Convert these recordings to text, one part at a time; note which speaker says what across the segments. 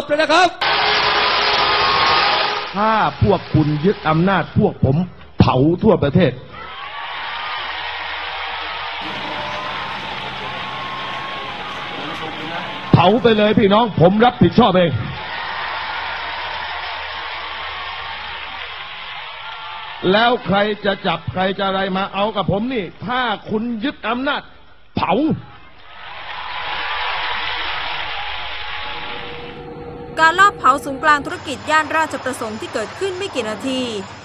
Speaker 1: บเลยนะครับ
Speaker 2: ถ้าพวกคุณยึดอำนาจพวกผมเผาทั่วประเทศ เผาไปเลยพี่น้องผมรับผิดชอบเองแล้วใครจะจับใครจะอะไรมาเอากับผมนี่ ถ้าคุณยึดอำนาจ เผา
Speaker 3: การลอบเผาศูนย์กลางธุรกิจย่านราชประสงค์ที่เกิดขึ้นไม่กี่นาที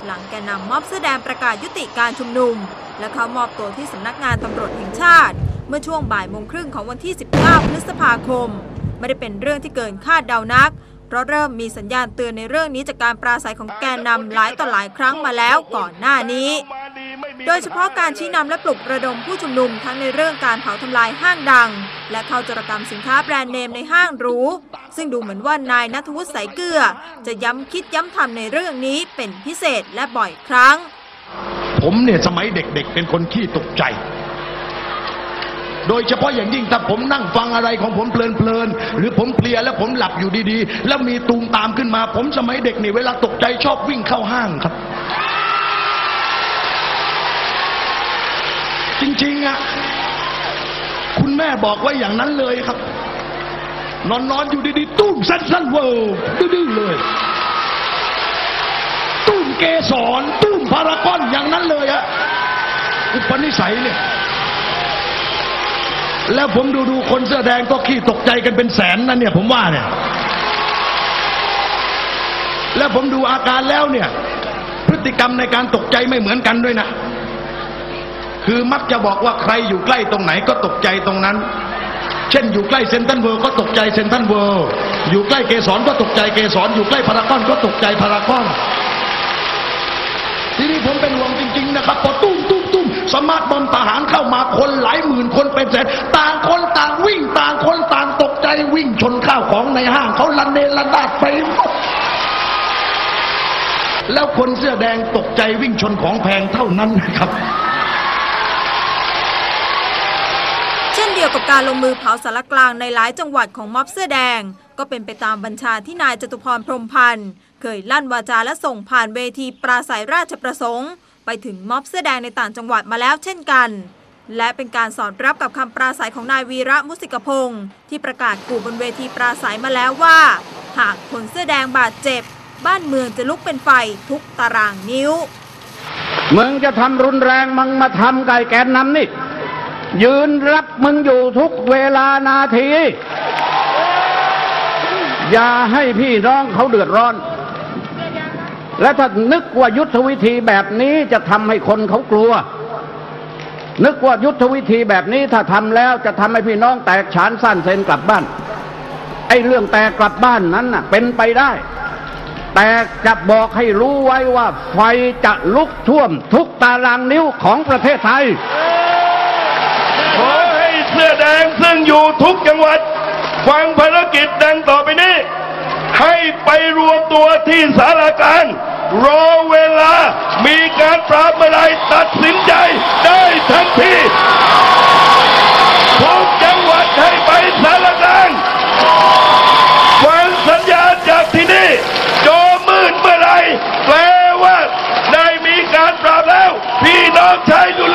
Speaker 3: หลังแกนนำม็อบเสื้อแดงประกาศยุติการชุมนุม และเขามอบตัวที่สำนักงานตำรวจแห่งชาติ เมื่อช่วงบ่ายโมงครึ่งของวันที่ 19 พฤษภาคม ไม่ได้เป็นเรื่องที่เกินคาดเดานัก เพราะเริ่มมีสัญญาณเตือนในเรื่องนี้จากการปราศัยของแกนนำหลายต่อหลายครั้งมาแล้วก่อนหน้านี้ โดยเฉพาะการชี้นำและปลุกระดมผู้ชุมนุมทั้งในเรื่องการเผาทำลายห้างดัง และเข้าจรกรรมสินค้าแบรนด์เนมในห้างหรู ซึ่งดูเหมือนว่านายนัทวุฒิสายเกลือ จะย้ำคิดย้ำทำในเรื่องนี้เป็นพิเศษและบ่อยครั้ง
Speaker 4: ผมเนี่ยสมัยเด็กๆ เป็นคนขี้ตกใจ โดยเฉพาะอย่างยิ่งถ้าผมนั่งฟังอะไรของผมเพลินๆ หรือผมเพลียแล้วผมหลับอยู่ดีๆ แล้วมีตูมตามขึ้นมา ผมสมัยเด็กนี่เวลาตกใจชอบวิ่งเข้าห้างครับ จริงๆอะคุณแม่บอกไว้อย่างนั้นเลยครับ นอนนอนอยู่ดีๆตุ้มสั้นๆเวอร์ดื้อๆเลย ตุ้มเกสรตุ้มพารากอนอย่างนั้นเลยอะอุปนิสัยเนี่ย แล้วผมดูดูคนเสื้อแดงก็ขี้ตกใจกันเป็นแสนนะเนี่ยผมว่าเนี่ย แล้วผมดูอาการแล้วเนี่ย พฤติกรรมในการตกใจไม่เหมือนกันด้วยนะ คือมักจะบอกว่าใครอยู่ใกล้ตรงไหนก็ตกใจตรงนั้น เช่นอยู่ใกล้เซนทรัลเวิลด์ก็ตกใจเซนทรัลเวิลด์อยู่ใกล้เกสรก็ตกใจเกสรอยู่ใกล้พารากอนก็ตกใจพารากอนทีนี้ผมเป็นห่วงจริง ๆ นะครับพอตุ้มตุ้มตุ้มสมาร์ทบอมทหารเข้ามาคนหลายหมื่นคนเป็นแสนต่างคนต่างวิ่งต่างคนต่างตกใจวิ่งชนข้าวของในห้างเขาลันเนระนาดไปหมดแล้วคนเสื้อแดงตกใจวิ่งชนของแพงเท่านั้นนะครับ
Speaker 3: เช่นเดียวกับการลงมือเผาสารกลางในหลายจังหวัดของม็อบเสื้อแดง ก็เป็นไปตามบัญชาที่นายจตุพรพรมพันธ์เคยลั่นวาจาและส่งผ่านเวทีปราศัยราชประสงค์ ไปถึงม็อบเสื้อแดงในต่างจังหวัดมาแล้วเช่นกัน และเป็นการสอดรับกับคำปราศัยของนายวีระมุสิกพงศ์ที่ประกาศกู่บนเวทีปราศัยมาแล้วว่า หากคนเสื้อแดงบาดเจ็บ บ้านเมืองจะลุกเป็นไฟทุกตารางนิ้ว
Speaker 5: มึงจะทำรุนแรงมึงมาทำไก่แกนนำนี่ ยืนรับมึงอยู่ทุกเวลานาที อย่าให้พี่น้องเขาเดือดร้อน และถ้านึกว่ายุทธวิธีแบบนี้จะทำให้คนเขากลัว นึกว่ายุทธวิธีแบบนี้ถ้าทำแล้วจะทำให้พี่น้องแตกฉานสั้นเซนกลับบ้าน ไอ้เรื่องแตกกลับบ้านนั้นน่ะ เป็นไปได้ แต่จะบอกให้รู้ไว้ว่าไฟจะลุกท่วมทุกตารางนิ้วของประเทศไทย
Speaker 6: ดงซึ่งอยู่ทุกจังหวัด ฟังภารกิจดังต่อไปนี้ ให้ไปรวมตัวที่สารการ รอเวลามีการปราบอะไรตัดสินใจได้ทันทีทุกจังหวัดให้ไปสารการฟังสัญญาณจากที่นี่จอมืดเมื่อไรแปลว่าได้มีการปราบแล้ว พี่น้องชายดู